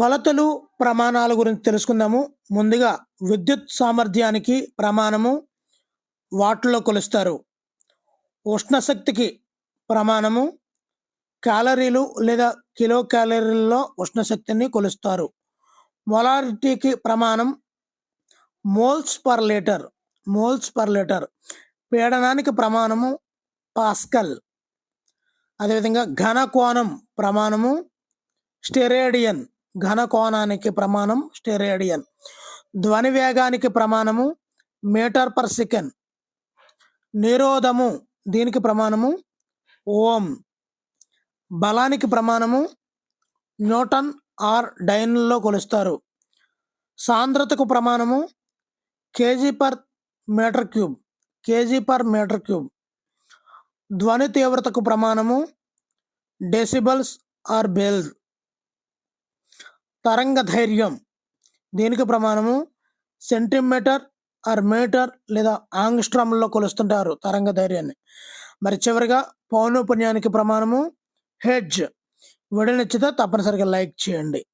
కొలతలు ప్రమాణాల గురించి తెలుసుకుందాము. ముందుగా విద్యుత్ సామర్థ్యానికి ప్రమాణము వాట్లో కొలుస్తారు. ఉష్ణశక్తికి ప్రమాణము క్యాలరీలు లేదా కిలో క్యాలరీల్లో ఉష్ణశక్తిని కొలుస్తారు. మొలారిటీకి ప్రమాణం moles per litre moles per litre. పీడనానికి ప్రమాణము పాస్కల్. అదేవిధంగా ఘన కోణం ప్రమాణము స్టెరేడియన్. ఘన కోణానికి ప్రమాణం స్టెరేడియన్. ధ్వని వేగానికి ప్రమాణము మీటర్ పర్ సెకండ్. నిరోధము దీనికి ప్రమాణము ఓం. బలానికి ప్రమాణము న్యూటన్ ఆర్ డైన్లో కొలుస్తారు. సాంద్రతకు ప్రమాణము KG per metre cube. KG per metre cube. ధ్వని తీవ్రతకు ప్రమాణము డెసిబల్స్ ఆర్ బెల్స్. తరంగ ధైర్యం. దీనికి ప్రమాణము? సెంటీమీటర్ ఆర్ మీటర్ లేదా ఆంగ్స్ట్రామ్లో కొలుస్తుంటారు తరంగ ధైర్యాన్ని. మరి చివరిగా పౌనపుణ్యానికి ప్రమాణము? హెడ్జ్. వీడియో తప్పనిసరిగా లైక్ చేయండి.